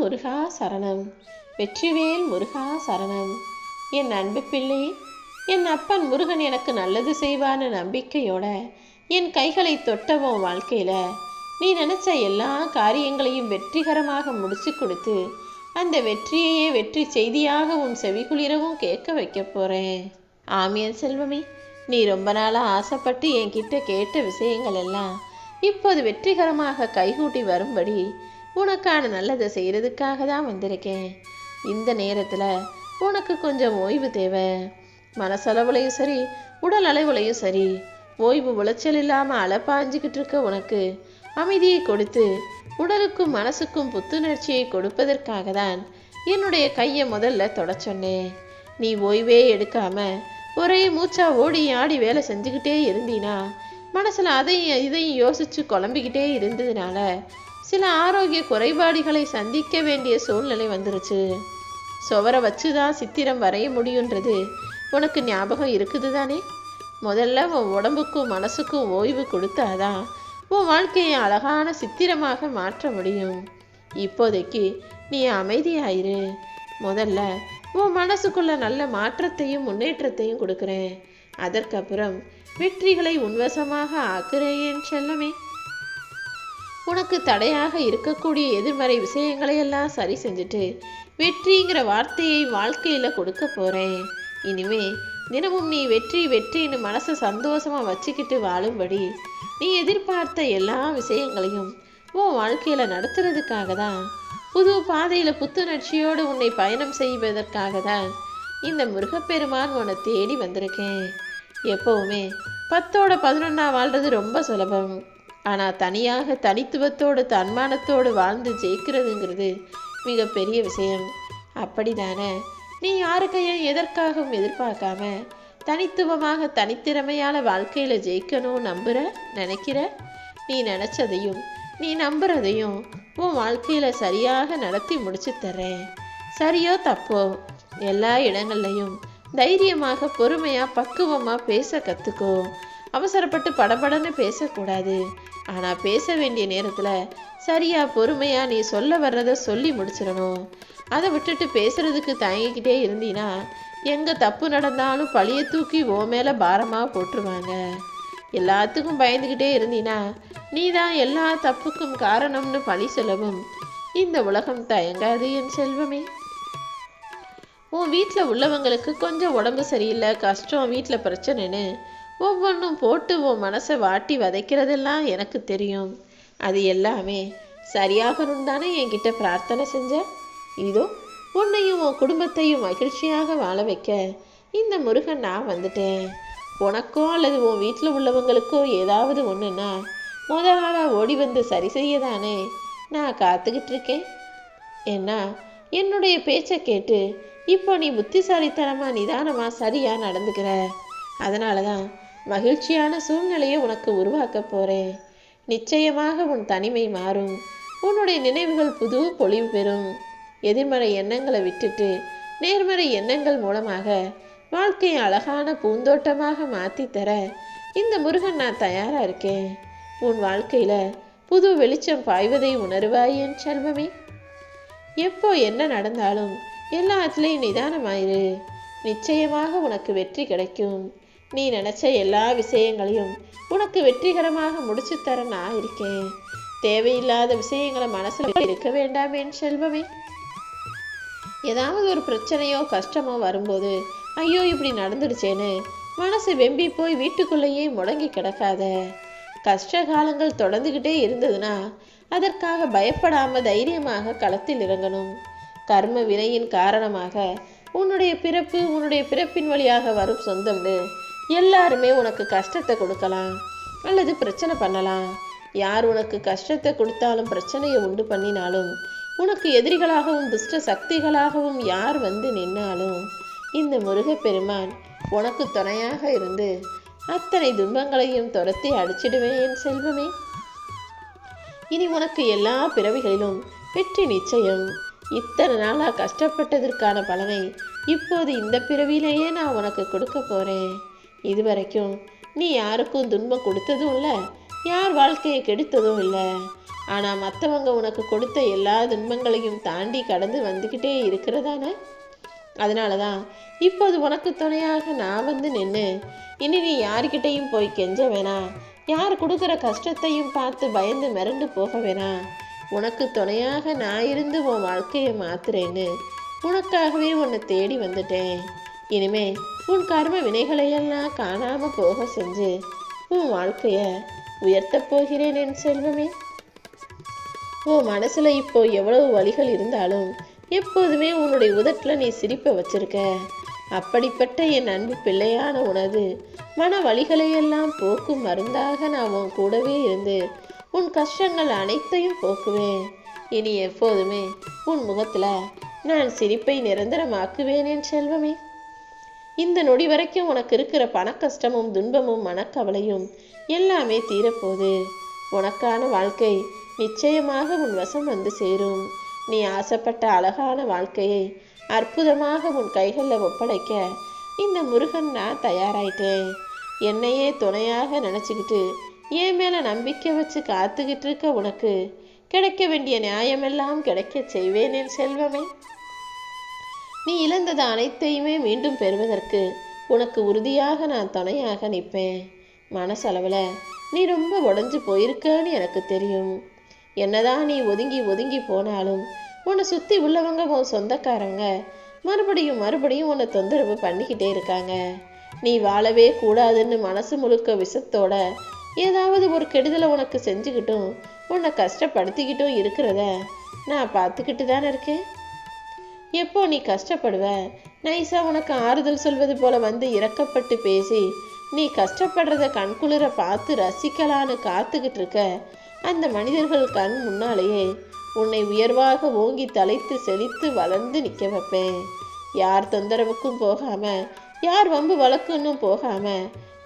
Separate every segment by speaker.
Speaker 1: முருகா சரணம். வெற்றிவேல் முருகா சரணம். என் அன்பு பிள்ளை என் அப்பன் முருகன் எனக்கு நல்லது செய்வான்னு நம்பிக்கையோட என் கைகளை தொட்டவும் வாழ்க்கையில. நீ நினைச்ச எல்லா காரியங்களையும் வெற்றிகரமாக முடிச்சு கொடுத்து அந்த வெற்றியையே வெற்றி செய்தியாக உன் செவிகுளிரவும் கேட்க வைக்க போறேன். ஆமியன் செல்வமே. நீ ரொம்ப நாளாக ஆசைப்பட்டு என்கிட்ட கேட்ட விஷயங்கள் எல்லாம் இப்போது வெற்றிகரமாக கைகூட்டி வரும்படி உனக்கான நல்லதை செய்கிறதுக்காக தான் வந்திருக்கேன். இந்த நேரத்தில் உனக்கு கொஞ்சம் ஓய்வு தேவை. மனசளவுலையும் சரி உடல் அளவுலையும் சரி ஓய்வு உளைச்சல் இல்லாமல் அலப்பாஞ்சிக்கிட்டு இருக்க உனக்கு அமைதியை கொடுத்து உடலுக்கும் மனசுக்கும் புத்துணர்ச்சியை கொடுப்பதற்காக தான் என்னுடைய கையை முதல்ல தொட சொன்னேன். நீ ஓய்வே எடுக்காம ஒரே மூச்சா ஓடி ஆடி வேலை செஞ்சுக்கிட்டே இருந்தீனா மனசில் அதையும் இதையும் யோசிச்சு குழம்பிக்கிட்டே இருந்ததுனால சில ஆரோக்கிய குறைபாடுகளை சந்திக்க வேண்டிய சூழ்நிலை வந்துருச்சு. சுவரை வச்சு தான் சித்திரம் வரைய முடியுன்றது. உனக்கு ஞாபகம் இருக்குது தானே முதல்ல உன் உடம்புக்கும் மனசுக்கும் ஓய்வு கொடுத்தாதான் உன் வாழ்க்கையை அழகான சித்திரமாக மாற்ற முடியும். இப்போதைக்கு நீ அமைதியாயிரு. முதல்ல உன் மனசுக்குள்ள நல்ல மாற்றத்தையும் முன்னேற்றத்தையும் கொடுக்குறேன். அதற்கப்புறம் வெற்றிகளை உன்வசமாக ஆக்குறேன் செல்லமே. உனக்கு தடையாக இருக்கக்கூடிய எதிர்மறை விஷயங்களை எல்லாம் சரி செஞ்சுட்டு வெற்றிங்கிற வார்த்தையை வாழ்க்கையில் கொடுக்க போகிறேன் இனிமே தினமும் நீ வெற்றி வெற்றின்னு மனசை சந்தோஷமாக வச்சுக்கிட்டு வாழும்படி நீ எதிர்பார்த்த எல்லா விஷயங்களையும் உன் வாழ்க்கையில் நடத்துறதுக்காக தான் புது பாதையில் புத்துணர்ச்சியோடு உன்னை பயணம் செய்வதற்காக தான் இந்த முருகப்பெருமான் உன்னை தேடி வந்திருக்கேன். எப்பவுமே பத்தோட பதினொன்னா வாழ்றது ரொம்ப சுலபம். ஆனால் தனியாக தனித்துவத்தோடு தன்மானத்தோடு வாழ்ந்து ஜெயிக்கிறதுங்கிறது மிகப்பெரிய விஷயம். அப்படிதானே? நீ யாருக்கையும் எதற்காகவும் எதிர்பார்க்காம தனித்துவமாக தனித்திறமையான வாழ்க்கையில் ஜெயிக்கணும் நம்புற நினைக்கிற? நீ நினச்சதையும் நீ நம்புறதையும் உன் வாழ்க்கையில் சரியாக நடத்தி முடிச்சு தர்றேன். சரியோ தப்போ எல்லா இடங்கள்லையும் தைரியமாக பொறுமையாக பக்குவமாக பேச கற்றுக்கோ அவசரப்பட்டு படபடன்னு பேசக்கூடாது. ஆனால் பேச வேண்டிய நேரத்தில் சரியா பொறுமையாக நீ சொல்ல வர்றத சொல்லி முடிச்சிடணும். அதை விட்டுட்டு பேசுறதுக்கு தயங்கிக்கிட்டே இருந்தீனா எங்கே தப்பு நடந்தாலும் பழிய தூக்கி ஓ மேலே பாரமாக போட்டுருவாங்க. எல்லாத்துக்கும் பயந்துக்கிட்டே இருந்தீனா நீ தான் எல்லா தப்புக்கும் காரணம்னு பழி சொல்லவும் இந்த உலகம் தயங்காது என் செல்வமே. உன் வீட்டில் உள்ளவங்களுக்கு கொஞ்சம் உடம்பு சரியில்லை கஷ்டம் வீட்டில் பிரச்சனைன்னு ஒவ்வொன்றும் போட்டு உன் மனசை வாட்டி வதைக்கிறதெல்லாம் எனக்கு தெரியும். அது எல்லாமே சரியாகணும் தானே என்கிட்ட பிரார்த்தனை செஞ்ச? இதோ உன்னையும் உன் குடும்பத்தையும் மகிழ்ச்சியாக வாழ வைக்க இந்த முருகன் நான் வந்துட்டேன். உனக்கோ அல்லது உன் வீட்டில் உள்ளவங்களுக்கோ ஏதாவது ஒன்றுன்னா முத ஆளாக ஓடி வந்து சரி செய்ய தானே நான் காத்துக்கிட்டு இருக்கேன். என்ன என்னுடைய பேச்சை கேட்டு இப்போ நீ புத்திசாலித்தனமாக நிதானமாக சரியாக நடந்துக்கிற. அதனால தான் மகிழ்ச்சியான சூழ்நிலையை உனக்கு உருவாக்க போறேன். நிச்சயமாக உன் தனிமை மாறும். உன்னுடைய நினைவுகள் புது பொலிவு பெறும். எதிர்மறை எண்ணங்களை விட்டுட்டு நேர்மறை எண்ணங்கள் மூலமாக வாழ்க்கையை அழகான பூந்தோட்டமாக மாற்றி தர இந்த முருகன் நான் தயாரா இருக்கேன். உன் வாழ்க்கையில புது வெளிச்சம் பாய்வதை உணர்வாய் என் செல்வமே. எப்போ என்ன நடந்தாலும் எல்லாத்துலேயும் நிதானமாயிரு. நிச்சயமாக உனக்கு வெற்றி கிடைக்கும். நீ நினைச்ச எல்லா விஷயங்களையும் உனக்கு வெற்றிகரமாக முடிச்சு தர நான் இருக்கேன். தேவையில்லாத விஷயங்களை மனசுல இருக்க வேண்டாம் என் செல்வமே. ஏதாவது ஒரு பிரச்சனையோ கஷ்டமோ வரும்போது ஐயோ இப்படி நடந்துடுச்சேன்னு மனசு வெம்பி போய் வீட்டுக்குள்ளேயே முடங்கி கிடக்காத. கஷ்ட காலங்கள் தொடர்ந்துகிட்டே இருந்ததுன்னா அதற்காக பயப்படாம தைரியமாக களத்தில் இறங்கணும். கர்ம வினையின் காரணமாக உன்னுடைய பிறப்பு உன்னுடைய பிறப்பின் வழியாக வரும் சொந்தம்னு எல்லாருமே உனக்கு கஷ்டத்தை கொடுக்கலாம் அல்லது பிரச்சனை பண்ணலாம். யார் உனக்கு கஷ்டத்தை கொடுத்தாலும் பிரச்சனையை உண்டு பண்ணினாலும் உனக்கு எதிரிகளாகவும் துஷ்ட சக்திகளாகவும் யார் வந்து நின்னாலும் இந்த முருகப்பெருமான் உனக்கு துணையாக இருந்து அத்தனை துன்பங்களையும் துரத்தி அடிச்சிடுவேன் என் செல்வமே. இனி உனக்கு எல்லா பிறவிகளிலும் வெற்றி நிச்சயம். இத்தனை நாளாக கஷ்டப்பட்டதற்கான பலனை இப்போது இந்த பிறவியிலேயே நான் உனக்கு கொடுக்க இதுவரைக்கும் நீ யாருக்கும் துன்பம் கொடுத்ததும் இல்லை யார் வாழ்க்கையை கெடுத்ததும் இல்லை. ஆனால் மற்றவங்க உனக்கு கொடுத்த எல்லா துன்பங்களையும் தாண்டி கடந்து வந்துக்கிட்டே இருக்கிறதானே? அதனால தான் இப்போது உனக்கு துணையாக நான் வந்து நின்று இனி நீ யார்கிட்டையும் போய் கெஞ்ச வேணாம் யார் கொடுக்குற கஷ்டத்தையும் பார்த்து பயந்து மிரண்டு போக வேணாம் உனக்கு துணையாக நான் இருந்து உன் வாழ்க்கையை மாத்துறேன்னு உனக்காகவே உன்னை தேடி வந்துட்டேன். இனிமே உன் கர்ம வினைகளையெல்லாம் காணாம போக செஞ்சு உன் வாழ்க்கைய உயர்த்தப் போகிறேன் என் செல்வமே. உன் மனசுல இப்போ எவ்வளவு வழிகள் இருந்தாலும் எப்போதுமே உன்னுடைய உதட்டில் நீ சிரிப்பை வச்சிருக்க. அப்படிப்பட்ட என் அன்பு பிள்ளையான உனது மன வழிகளையெல்லாம் போக்கும் மருந்தாக நான் உன் கூடவே இருந்து உன் கஷ்டங்கள் அனைத்தையும் போக்குவேன். இனி எப்போதுமே உன் முகத்துல நான் சிரிப்பை நிரந்தரமாக்குவேன் என் செல்வமே. இந்த நொடி வரைக்கும் உனக்கு இருக்கிற பணக்கஷ்டமும் துன்பமும் மனக்கவலையும் எல்லாமே தீரப்போகுது. உனக்கான வாழ்க்கை நிச்சயமாக உன் வசம் வந்து சேரும். நீ ஆசைப்பட்ட அழகான வாழ்க்கையை அற்புதமாக உன் கைகளில் ஒப்படைக்க இந்த முருகன் நான் தயாராயிட்டேன். என்னையே துணையாக நினச்சிக்கிட்டு என் மேலே நம்பிக்கை வச்சு காத்துக்கிட்டு இருக்க உனக்கு கிடைக்க வேண்டிய நியாயமெல்லாம் கிடைக்கச் செய்வேன் என் செல்வமே. நீ இழந்தது அனைத்தையுமே மீண்டும் பெறுவதற்கு உனக்கு உறுதியாக நான் துணையாக நிற்பேன். மனசளவில் நீ ரொம்ப உடஞ்சு போயிருக்கன்னு எனக்கு தெரியும். என்னதான் நீ ஒதுங்கி ஒதுங்கி போனாலும் உன்னை சுற்றி உள்ளவங்க உன் சொந்தக்காரங்க மறுபடியும் மறுபடியும் உன்னை தொந்தரவு பண்ணிக்கிட்டே இருக்காங்க. நீ வாழவே கூடாதுன்னு மனசு முழுக்க விஷத்தோட ஏதாவது ஒரு கெடுதலை உனக்கு செஞ்சுக்கிட்டும் உன்னை கஷ்டப்படுத்திக்கிட்டும் இருக்கிறத நான் பார்த்துக்கிட்டு தானே இருக்கேன். எப்போ நீ கஷ்டப்படுவ நைஸா உனக்கு ஆறுதல் சொல்வது போல வந்து இறக்கப்பட்டு பேசி. நீ கஷ்டப்படுறத கண்குளிர பார்த்து ரசிக்கலான்னு காத்துக்கிட்டு இருக்க. அந்த மனிதர்கள் கண் முன்னாலேயே உன்னை உயர்வாக ஓங்கி தலைத்து செழித்து வளர்ந்து நிற்க வைப்பேன். யார் தொந்தரவுக்கும் போகாம யார் வம்பு வழக்குன்னு போகாம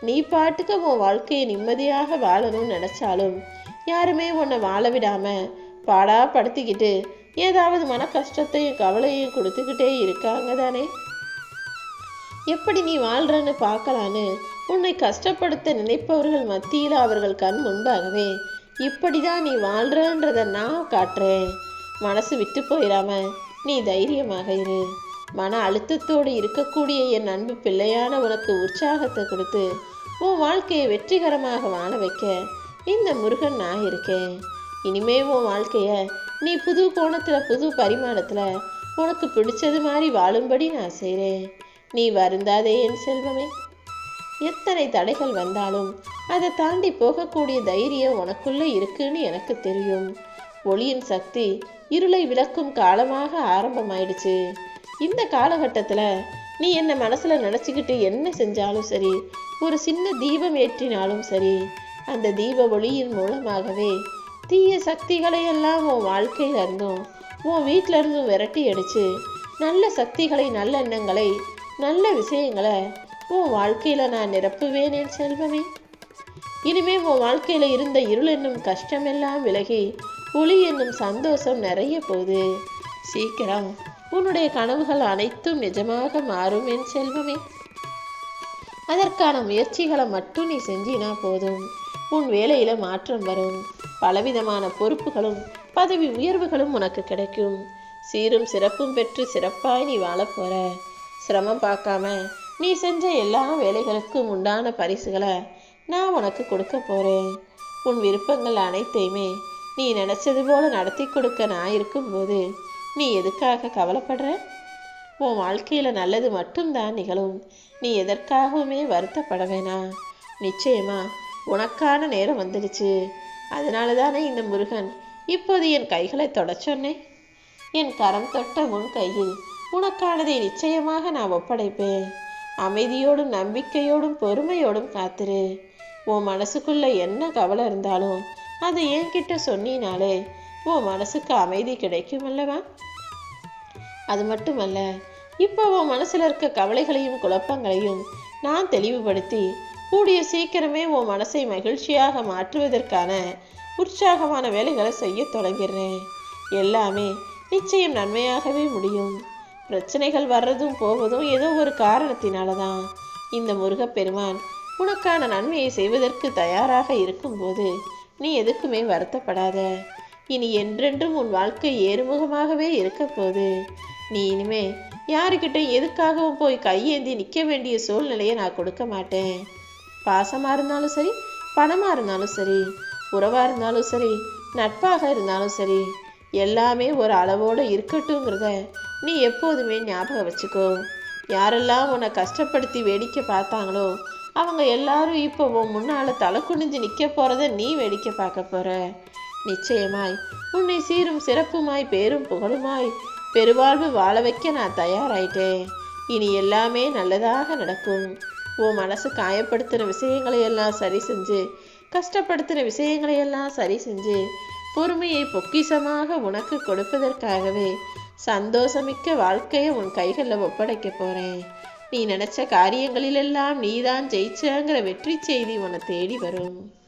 Speaker 1: நீ பாட்டுக்கு உன் வாழ்க்கையை நிம்மதியாக வாழணும்னு நினைச்சாலும் யாருமே உன்னை வாழ விடாம பாடா படுத்திக்கிட்டு ஏதாவது மன கஷ்டத்தையும் கவலையும் கொடுத்துக்கிட்டே இருக்காங்க தானே? எப்படி நீ வாழ்றன்னு பார்க்கலான்னு உன்னை கஷ்டப்படுத்த நினைப்பவர்கள் மத்தியில் அவர்கள் கண் முன்பாகவே இப்படிதான் நீ வாழ்றன்றத நான் காட்டுறேன். மனசு விட்டு போயிடாம நீ தைரியமாக இரு. மன அழுத்தத்தோடு இருக்கக்கூடிய என் அன்பு பிள்ளையான உனக்கு உற்சாகத்தை கொடுத்து உன் வாழ்க்கையை வெற்றிகரமாக வாழ வைக்க இந்த முருகன் நான் இருக்கேன். இனிமே உன் வாழ்க்கையை நீ புது கோணத்தில் புது பரிமாணத்துல உனக்கு பிடிச்சது மாதிரி வாழும்படி நான் செய்கிறேன் நீ வருந்தாதே என் செல்வமே. எத்தனை தடைகள் வந்தாலும் அதை தாண்டி போகக்கூடிய தைரியம் உனக்குள்ளே இருக்குன்னு எனக்கு தெரியும். ஒளியின் சக்தி இருளை விளக்கும் காலமாக ஆரம்பமாயிடுச்சு. இந்த காலகட்டத்தில் நீ என்ன மனசுல நினச்சிக்கிட்டு என்ன செஞ்சாலும் சரி ஒரு சின்ன தீபம் ஏற்றினாலும் சரி அந்த தீப ஒளியின் மூலமாகவே தீய சக்திகளை எல்லாம் உன் வாழ்க்கையில இருந்தும் உன் வீட்டில இருந்தும் விரட்டி அடிச்சு நல்ல சக்திகளை நல்ல எண்ணங்களை நல்ல விஷயங்களை உன் வாழ்க்கையில நான் நிரப்புவேன் என் செல்வமே. இனிமே உன் வாழ்க்கையில இருந்த இருள் என்னும் கஷ்டமெல்லாம் விலகி ஒளி என்னும் சந்தோஷம் நிறைய போகுது. சீக்கிரம் உன்னுடைய கனவுகள் அனைத்தும் நிஜமாக மாறும் என் செல்வமே. அதற்கான முயற்சிகளை மட்டும் நீ செஞ்சினா போதும். உன் வேலையில மாற்றம் வரும். பலவிதமான பொறுப்புகளும் பதவி உயர்வுகளும் உனக்கு கிடைக்கும். சீரும் சிறப்பும் பெற்று சிறப்பாய் நீ வாழப் போற. சிரமம் பார்க்காம நீ செஞ்ச எல்லா வேலைகளுக்கும் உண்டான பரிசுகளை நான் உனக்கு கொடுக்க போறேன். உன் விருப்பங்கள் அனைத்தையுமே நீ நினைச்சது போல நடத்தி கொடுக்க நான் இருக்கும்போது நீ எதுக்காக கவலைப்படுற? உன் வாழ்க்கையில நல்லது மட்டும்தான் நிகழும். நீ எதற்காகவுமே வருத்தப்பட வேணாம். நிச்சயமா உனக்கான நேரம் வந்துடுச்சு. அதனால தானே இந்த முருகன் இப்போது என் கைகளை தொடச் சொன்னேன் என் கரம் தொட்ட உன் கையில் உனக்கானதை நிச்சயமாக நான் ஒப்படைப்பேன். அமைதியோடும் நம்பிக்கையோடும் பொறுமையோடும் காத்திரு. உன் மனசுக்குள்ள என்ன கவலை இருந்தாலும் அதை என்கிட்ட சொன்னினாலே உன் மனசுக்கு அமைதி கிடைக்கும் அல்லவா? அது மட்டுமல்ல இப்போ உன் மனசில் இருக்க கவலைகளையும் குழப்பங்களையும் நான் தெளிவுபடுத்தி கூடிய சீக்கிரமே உன் மனசை மகிழ்ச்சியாக மாற்றுவதற்கான உற்சாகமான வேலைகளை செய்ய தொடங்கிறேன் எல்லாமே நிச்சயம் நன்மையாகவே முடியும். பிரச்சனைகள் வர்றதும் போவதும் ஏதோ ஒரு காரணத்தினால தான் இந்த முருகப்பெருமான் உனக்கான நன்மையை செய்வதற்கு தயாராக இருக்கும்போது நீ எதுக்குமே வருத்தப்படாத. இனி என்றென்றும் உன் வாழ்க்கை ஏறுமுகமாகவே இருக்க போது நீ இனிமே யாருக்கிட்ட எதுக்காகவும் போய் கையேந்தி நிற்க வேண்டிய சூழ்நிலையை நான் கொடுக்க மாட்டேன். பாசமாக இருந்தாலும் சரி பணமாக இருந்தாலும் சரி உறவாக இருந்தாலும் சரி நட்பாக இருந்தாலும் சரி எல்லாமே ஒரு அளவோடு இருக்கட்டுங்கிறத நீ எப்போதுமே ஞாபகம் வச்சுக்கோ. யாரெல்லாம் உன்னை கஷ்டப்படுத்தி வேடிக்கை பார்த்தாங்களோ அவங்க எல்லாரும் இப்போ உன் முன்னால் தலை குனிஞ்சு நிற்க போகிறத நீ வேடிக்கை பார்க்க போகிற நிச்சயமாய் உன்னை சீரும் சிறப்புமாய் பேரும் புகழுமாய் பெருவாழ்வு வாழ வைக்க நான் தயாராயிட்டேன். இனி எல்லாமே நல்லதாக நடக்கும். உன் மனசு காயப்படுத்தின விஷயங்களை எல்லாம் சரி செஞ்சு கஷ்டப்படுத்தின விஷயங்களை எல்லாம் சரி செஞ்சு பொறுமையை பொக்கிஷமாக உனக்கு கொடுப்பதற்காகவே சந்தோஷமிக்க வாழ்க்கையை உன் கைகளில் ஒப்படைக்க போறேன். நீ நினைச்ச காரியங்களிலெல்லாம் நீதான் ஜெயிச்சங்கிற வெற்றி செய்தி உன்னை தேடி வரும்.